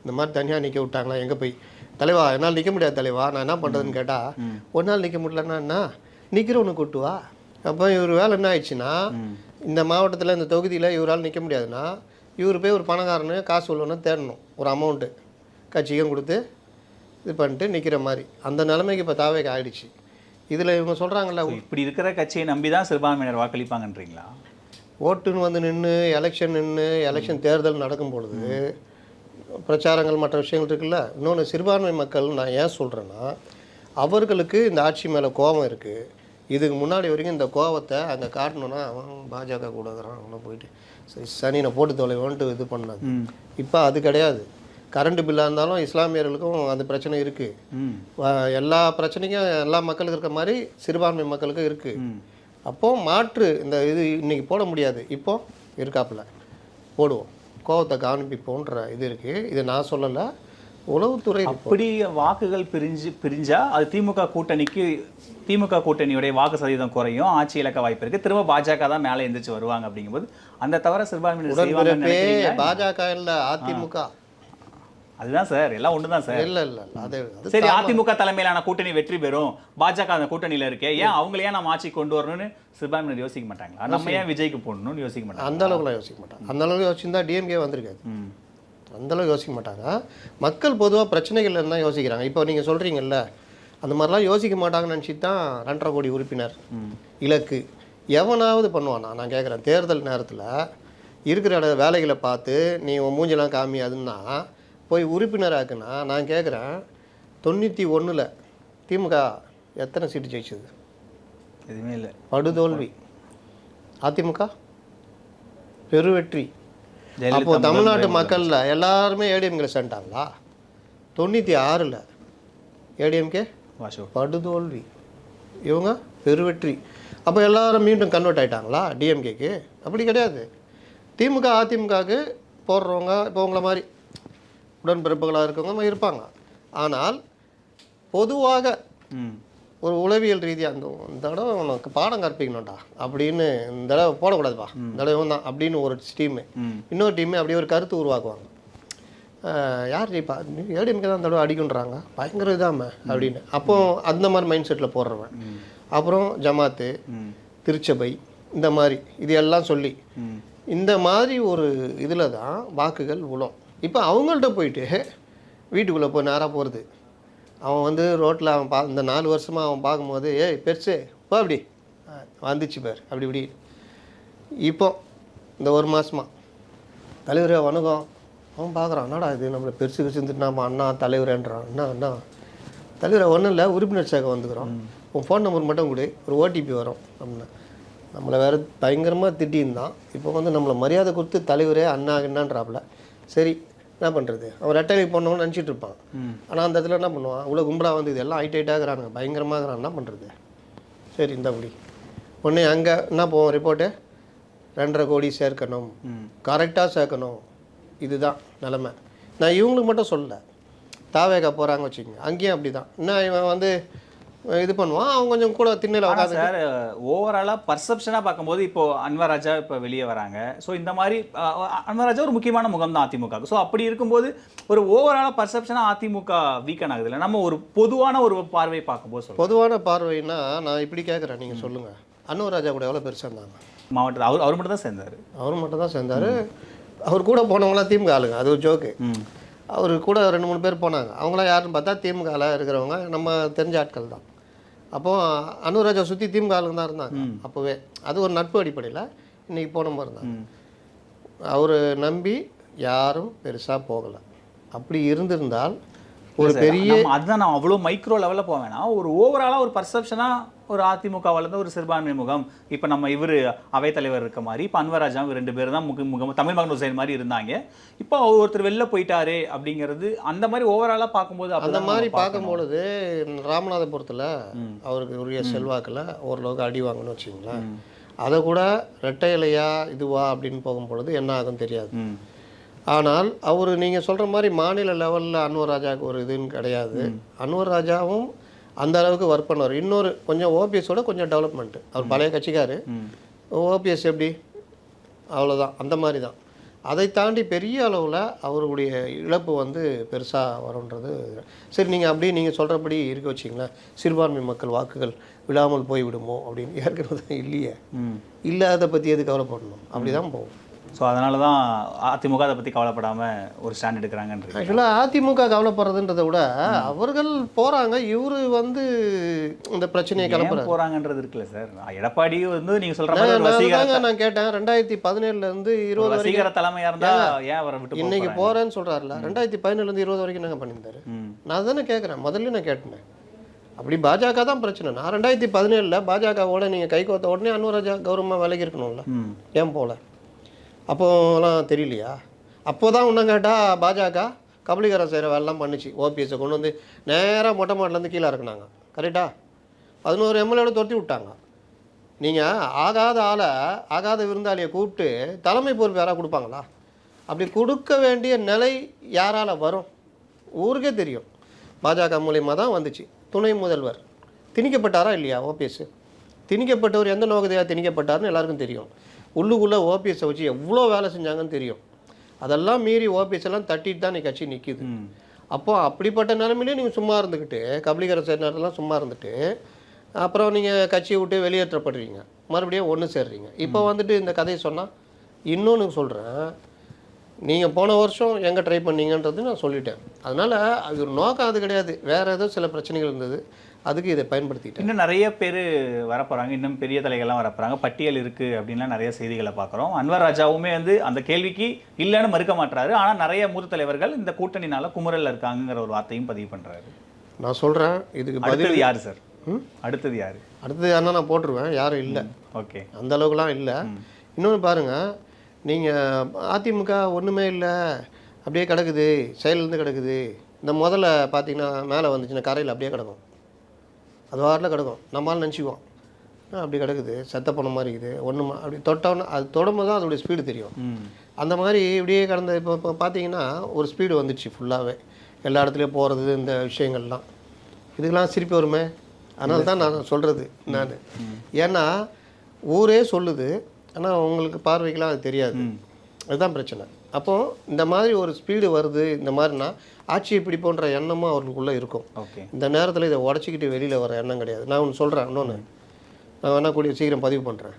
இந்த மாதிரி தனியாக நிற்க விட்டாங்களா எங்கே போய்? தலைவா என்னால் நிற்க முடியாது தலைவா நான் என்ன பண்ணுறதுன்னு கேட்டால் ஒரு நாள் நிற்க முடியலன்னா என்ன? நிற்கிறவனு கூட்டு வா. அப்போ இவர் வேலை என்ன ஆயிடுச்சுன்னா இந்த மாவட்டத்தில் இந்த தொகுதியில் இவரால் நிற்க முடியாதுன்னா இவர் போய் ஒரு பணக்காரனு காசு உள்ளவனு தேடணும். ஒரு அமௌண்ட்டு கட்சிக்கும் கொடுத்து இது பண்ணிட்டு நிற்கிற மாதிரி. அந்த நிலைமைக்கு இப்போ தாவேக்கு ஆயிடுச்சு. இதில் இவங்க சொல்கிறாங்கல்ல இப்படி இருக்கிற கட்சியை நம்பி தான் சிறுபான்மையினர் வாக்களிப்பாங்கன்றீங்களா? ஓட்டுன்னு வந்து நின்று எலெக்ஷன் நின்று எலெக்ஷன் தேர்தல் நடக்கும் பொழுது பிரச்சாரங்கள் மற்ற விஷயங்கள் இருக்குல்ல. இன்னொன்று சிறுபான்மை மக்கள் நான் ஏன் சொல்கிறேன்னா அவர்களுக்கு இந்த ஆட்சி மேலே கோபம் இருக்குது இதுக்கு முன்னாடி வரைக்கும் இந்த கோபத்தை அங்கே காட்டணும்னா அவன் பாஜக கூட இருக்கிறான் அவனை போயிட்டு. சரி சனி நான் போட்டு தொலைவோன்ட்டு இது பண்ணாது இப்போ அது கிடையாது. கரண்ட் பில்லாக இருந்தாலும் இஸ்லாமியர்களுக்கும் அந்த பிரச்சனை இருக்குது எல்லா பிரச்சனைக்கும் எல்லா மக்களுக்கு இருக்க மாதிரி சிறுபான்மை மக்களுக்கும் இருக்குது அப்போது மாற்று இந்த இது இன்னைக்கு போட முடியாது. இப்போ இருக்காப்புல. போடுவோம். கோவத்தை காண்பிப்போன்ற இது இருக்குது இது நான் சொல்லலை. உளவுத்துறை. அப்படி வாக்குகள் பிரிஞ்சு பிரிஞ்சா அது திமுக கூட்டணிக்கு திமுக கூட்டணியுடைய வாக்கு சதவீதம் குறையும் ஆட்சி இழக்க வாய்ப்பு இருக்கு. திரும்ப பாஜக தான் மேலே எந்திரிச்சு வருவாங்க அப்படிங்கும்போது அந்த தவிர சிறுபான்மையினர்? பாஜக இல்லை அதிமுக. அதுதான் சார் எல்லாம் ஒண்ணுதான் சார். இல்லை இல்லை அது சரி அதிமுக தலைமையிலான கூட்டணி வெற்றி பெறும். பாஜக அந்த கூட்டணியில இருக்கே. ஏன் அவங்கள நம்ம ஆட்சி கொண்டு வரணும்னு சிறுபான்மையினர் யோசிக்க மாட்டாங்களா? நம்ம ஏன் விஜய்க்கு போடணும்னு யோசிக்க மாட்டாங்க அந்த அளவுக்குலாம் யோசிக்க மாட்டாங்க. அந்த அளவுக்கு யோசிச்சிருந்தா டிஎம்கே வந்திருக்காது ம். அந்த அளவுக்கு யோசிக்க மாட்டாங்க. மக்கள் பொதுவாக பிரச்சனைகள் தான் யோசிக்கிறாங்க. இப்போ நீங்கள் சொல்கிறீங்கல்ல அந்த மாதிரிலாம் யோசிக்க மாட்டாங்கன்னு நினச்சி தான் ரெண்டரை கோடி உறுப்பினர் இலக்கு. எவனாவது பண்ணுவானா? நான் கேட்குறேன் தேர்தல் நேரத்தில் இருக்கிற இட வேலைகளை பார்த்து நீ உன் மூஞ்செல்லாம் காமி அதுன்னா போய் உறுப்பினராக்குனா நான் கேட்குறேன் தொண்ணூற்றி ஒன்றில் திமுக எத்தனை சீட்டு ஜெயிச்சது? எதுவுமே இல்லை. படுதோல்வி. அதிமுக? பெருவெற்றி. ஜெயலலிதா அப்போ முதல் தமிழ்நாட்டு மக்கள்ல எல்லாருமே ஏடிஎம்கே சென்ட்டாங்களா? தொண்ணூற்றி ஆறில் ஏடிஎம்கே படுதோல்வி. இவங்க பெருவெற்றி. அப்போ எல்லாரும் மீண்டும் கன்வெர்ட் ஆயிட்டாங்களா? டிஎம்கேக்கு அப்படி கிடையாது. திமுக அதிமுகவுக்கு போடுறவங்க இப்போ உங்களை மாதிரி உடன்பிறப்புகளாக இருக்கவங்க இருப்பாங்க. ஆனால் பொதுவாக ம். ஒரு உளவியல் ரீதியாக அந்த இந்த தடவை உனக்கு பாடம் கற்பிக்கணும்டா. அப்படின்னு இந்த தடவை போடக்கூடாதுப்பா. இந்த தடவை இவன் தான் அப்படின்னு ஒரு டீமு இன்னொரு டீமே அப்படியே ஒரு கருத்து உருவாக்குவாங்க. யார் ஜெயிப்பா? ஏடிஎம்கே தான் இந்த தடவை அடிக்குன்றாங்க பயங்கர இதாம அப்படின்னு. அப்போ அந்த மாதிரி மைண்ட் செட்டில் போடுறவன். அப்புறம் ஜமாத்து திருச்சபை இந்த மாதிரி இது எல்லாம் சொல்லி இந்த மாதிரி ஒரு இதில் தான் வாக்குகள் விழும் இப்போ அவங்கள்ட்ட போயிட்டு வீட்டுக்குள்ளே போய் நேராக போகிறது அவன் வந்து ரோட்டில் அவன் பா இந்த நாலு வருஷமாக அவன் பார்க்கும்போது ஏய் பெருசு போ அப்படி. வந்துச்சு பேர் அப்படி இப்படி. இப்போ இந்த ஒரு மாதமா தலைவரே வணக்கம். அவன் பார்க்குறான் என்னடா இது நம்மளை பெருசு பெருசு நம்ம அண்ணா தலைவரேன்றான். என்ன அண்ணா. தலைவரை ஒன்றும் இல்லை உறுப்பினர் சேர்க்க வந்துக்கிறோம். உன் ஃபோன் நம்பர் மட்டும் கொடு ஒரு ஓடிபி வரும் அப்படின்னா. நம்மளை வேறு பயங்கரமாக திட்டியிருந்தான். இப்போ வந்து நம்மளை மரியாதை கொடுத்து தலைவரே அண்ணா என்னன்றாப்புல சரி என்ன பண்ணுறது அவன் ரெட்டைலை பண்ணவனு நினச்சிட்டு இருப்பான். ஆனால் அந்த இடத்துல என்ன பண்ணுவான்? இவ்வளோ கும்பலாக வந்து இது எல்லாம் ஹைட் ஹைட்டாக இருக்கிறானுங்க பயங்கரமாக இருக்கிறான். என்ன பண்ணுறது சரி இந்த அப்படி. உடனே அங்கே என்ன போவோம் ரிப்போர்ட்டு ரெண்டரை கோடி சேர்க்கணும். கரெக்டாக சேர்க்கணும். இதுதான் நிலமை. நான் இவங்களுக்கு மட்டும் சொல்லல. தாவேகா போகிறாங்க வச்சுக்கோங்க. அங்கேயும் அப்படி தான் என்ன இவன் வந்து இது பண்ணுவான். அவன் கொஞ்சம் கூட திண்ணையில் உட்காந்து சார் ஓவராலாக பர்செப்ஷனாக பார்க்கும்போது இப்போ அன்வர் ராஜா இப்போ வெளியே வராங்க. ஸோ இந்த மாதிரி அன்வர் ராஜா ஒரு முக்கியமான முகம் தான் அதிமுக ஸோ அப்படி இருக்கும்போது ஒரு ஓவராலாக பர்செப்ஷனாக அதிமுக வீக்கன் ஆகுது இல்லை? நம்ம ஒரு பொதுவான ஒரு பார்வை பார்க்கும்போது பொதுவான பார்வைன்னா நான் இப்படி கேட்குறேன் நீங்கள் சொல்லுங்கள் அன்னூர் ராஜா கூட எவ்வளோ பெருசாக இருந்தாங்க? மாவட்டத்தில் அவர் அவர் மட்டும் தான் சேர்ந்தார். அவர் மட்டும் தான் சேர்ந்தார். அவர் கூட போனவங்களாம் திமுக ஆளுங்க அது ஒரு ஜோக்கு அவர் கூட ரெண்டு மூணு பேர் போனாங்க. அவங்களாம் யாருன்னு பார்த்தா திமுகவில் இருக்கிறவங்க நம்ம தெரிஞ்ச ஆட்கள் தான். அப்போ அனுராஜா சுற்றி திமுக ஆளுங்க தான் இருந்தாங்க. அப்போவே அது ஒரு நட்பு அடிப்படையில் இன்றைக்கி போன மாதிரி இருந்தாங்க அவரை நம்பி யாரும் பெருசாக போகலை. அப்படி இருந்திருந்தால் ஒரு பெரிய அதுதான் நான் அவ்வளோ மைக்ரோ லெவலில் வேணாம் ஒரு ஓவராலாக ஒரு பர்செப்ஷனாக ஒரு அதிமுகவில் இருந்து ஒரு சிறுபான்மை முகம். இப்போ நம்ம இவர் அவைத்தலைவர் இருக்க மாதிரி இப்போ அன்வராஜா ரெண்டு பேர் தான் முக முகம் தமிழ் மகன் ஹுசைன் மாதிரி இருந்தாங்க. இப்போ ஒருத்தர் வெளில போயிட்டாரு அப்படிங்கிறது அந்த மாதிரி ஓவராலாக பார்க்கும்போது அந்த மாதிரி. பார்க்கும்பொழுது ராமநாதபுரத்தில் அவருக்கு உரிய செல்வாக்கில் ஓரளவுக்கு அடி வாங்கணும்னு வச்சுங்களேன் அதை கூட ரெட்டை இலையா இதுவா அப்படின்னு போகும்பொழுது என்ன ஆகும் தெரியாது. ஆனால் அவர் நீங்கள் சொல்கிற மாதிரி மாநில லெவலில் அன்வர் ராஜாவுக்கு ஒரு இதுன்னு கிடையாது. அன்வர் ராஜாவும் அந்த அளவுக்கு ஒர்க் பண்ணுவார். இன்னொரு கொஞ்சம் ஓபிஎஸோட கொஞ்சம் டெவலப்மெண்ட்டு அவர் பழைய கட்சிக்காரு. ஓபிஎஸ் எப்படி? அவ்வளோதான் அந்த மாதிரி தான் அதை தாண்டி பெரிய அளவில் அவருடைய இழப்பு வந்து பெருசாக வரும்ன்றது. சரி நீங்கள் அப்படியே நீங்கள் சொல்கிறபடி இருக்க வச்சிங்களேன். சிறுபான்மை மக்கள் வாக்குகள் விழாமல் போய் விடுமோ அப்படின்னு ஏற்கனவே இல்லையே. இல்லாத பற்றி எது கவலைப்படணும்? அப்படி தான் போகும். ஸோ அதனால தான் அதிமுக அதை பற்றி கவலைப்படாமல் ஒரு ஸ்டாண்ட் எடுக்கிறாங்கன்றது ஆக்சுவலாக அதிமுக கவலைப்படுறதுன்றதை விட அவர்கள் போகிறாங்க இவர் வந்து இந்த பிரச்சனையை ஏன் கிளப்புறாரு. போறாங்கன்றது இருக்குல்ல சார். எடப்பாடி வந்து நீங்க சொல்ற நான் கேட்டேன். ரெண்டாயிரத்தி பதினேழுல இருந்து ஒரு இருபது வரைக்கும் வசீகர தலைமையா இருந்தா ஏன் அவரை விட்டு இன்னைக்கு போறாங்க? போறேன்னு சொல்றாருல ரெண்டாயிரத்தி பதினேழுலேருந்து இருபது வரைக்கும் நாங்கள் பண்ணியிருந்தாரு? நான் தானே கேட்குறேன் முதல்ல நான் கேட்டேன். அப்படி பாஜக தான் பிரச்சனை. நான் ரெண்டாயிரத்தி பதினேழில் பாஜகவோட நீங்கள் கை கோத்த உடனே அனுராஜா கௌரவமாக விலகி இருக்கணும்ல. ஏன் போகல அப்போலாம் தெரியலையா? அப்போ தான் ஒன்றும் கேட்டால் பாஜக கபலீகரம் செய்கிற வேலைலாம் பண்ணுச்சு. ஓபிஎஸை கொண்டு வந்து நேராக மொட்டை மாட்டிலேருந்து கீழே இறக்குனாங்க. கரெக்டாக பதினோரு எம்எல்ஏட துரத்தி விட்டாங்க. நீங்கள் ஆகாத ஆளை ஆகாத விருந்தாளியை கூப்பிட்டு தலைமை பொறுப்பு யாராவது கொடுப்பாங்களா? அப்படி கொடுக்க வேண்டிய நிலை யாரால் வரும்? ஊருக்கே தெரியும். பாஜக மூலியமாக தான் வந்துச்சு. துணை முதல்வர். திணிக்கப்பட்டாரா இல்லையா ஓபிஎஸ் திணிக்கப்பட்டவர் எந்த நோக்கத்தையாக திணிக்கப்பட்டார்னு எல்லாருக்கும் தெரியும். உள்ளுக்குள்ளே ஓபிஎஸ்ஸை வச்சு எவ்வளோ வேலை செஞ்சாங்கன்னு தெரியும். அதெல்லாம் மீறி ஓபிஎஸ் எல்லாம் தட்டிட்டு தான் நீ கட்சி நிற்கிது. அப்போ அப்படிப்பட்ட நிலைமையிலே நீங்கள் சும்மா இருந்துக்கிட்டு கபலீகர சேர்ந்தெல்லாம் சும்மா இருந்துட்டு அப்புறம் நீங்கள் கட்சியை விட்டு வெளியேற்றப்படுறீங்க. மறுபடியும் ஒன்று சேர்றீங்க. இப்போ வந்துட்டு இந்த கதையை சொன்னால் இன்னொன்று சொல்கிறேன் நீங்கள் போன வருஷம் எங்கே ட்ரை பண்ணீங்கன்றது நான் சொல்லிட்டேன். அதனால் அது ஒரு நோக்கம் அது கிடையாது. வேறு ஏதோ சில பிரச்சனைகள் இருந்தது. அதுக்கு இதை பயன்படுத்திட்டேன். இன்னும் நிறைய பேர் வரப்போறாங்க. இன்னும் பெரிய தலைகள்லாம் வரப்போறாங்க. பட்டியல் இருக்கு அப்படின்லாம் நிறைய செய்திகளை பார்க்குறோம். அன்வர் ராஜாவுமே வந்து அந்த கேள்விக்கு இல்லைன்னு மறுக்க மாட்டாரு ஆனால் நிறைய மூத்த தலைவர்கள் இந்த கூட்டணினால குமுறல்ல இருக்காங்கங்கிற ஒரு வார்த்தையும் பதிவு பண்றாரு. நான் சொல்கிறேன் இதுக்கு பதில் யாரு சார்? அடுத்தது யாரு? அடுத்தது யாருன்னா நான் போட்டுருவேன். யாரும் இல்லை. ஓகே. அந்த அளவுக்குலாம் இல்லை. இன்னொன்று பாருங்கள் நீங்கள் அதிமுக ஒன்றுமே இல்லை. அப்படியே கிடக்குது. செயலிருந்து கிடக்குது. இந்த முதல்ல பார்த்தீங்கன்னா மேலே வந்துச்சுன்னா கரையில் அப்படியே கிடக்கும். அது வாரில் கிடக்கும். நம்மளால நினச்சிக்குவோம். அப்படி கிடக்குது. செத்த போன மாதிரி இருக்குது. ஒன்று அப்படி தொட்டோன்னு அது தொடும்போது தான் அதோடைய ஸ்பீடு தெரியும். அந்த மாதிரி இப்படியே கடந்த இப்போ இப்போ பார்த்தீங்கன்னா ஒரு ஸ்பீடு வந்துடுச்சு ஃபுல்லாகவே எல்லா இடத்துலையும் போகிறது இந்த விஷயங்கள்லாம். இதுக்கெல்லாம் சிரிப்பு வருமே? அதனால தான் நான் சொல்கிறது நான். ஏன்னா ஊரே சொல்லுது. ஆனால் உங்களுக்கு பார்வைக்கெல்லாம் அது தெரியாது. அதுதான் பிரச்சனை. அப்போது இந்த மாதிரி ஒரு ஸ்பீடு வருது இந்த மாதிரினா ஆட்சியை பிடிப்போன்ற எண்ணமும் அவர்களுக்குள்ளே இருக்கும். ஓகே. இந்த நேரத்தில் இதை உடச்சிக்கிட்டு வெளியில் வர எண்ணம் கிடையாது. நான் ஒன்று சொல்கிறேன் இன்னொன்று நான் வேணா கூடிய சீக்கிரம் பதிவு பண்ணுறேன்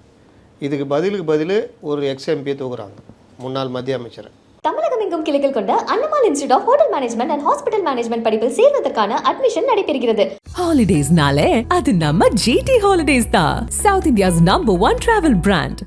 இதுக்கு பதிலுக்கு பதில் ஒரு எக்ஸ்எம்பியை தூக்குறாங்க. முன்னாள் மத்திய அமைச்சரை. தமிழகம் எங்கும் கிளைகள் கொண்ட Annamalai institute of hotel management and hospital management படிப்பில் சேர்வதற்கான அட்மிஷன் நடைபெறுகிறது. Holidays nale, அது நம்ம GT Holidays தான். South India's number one travel brand.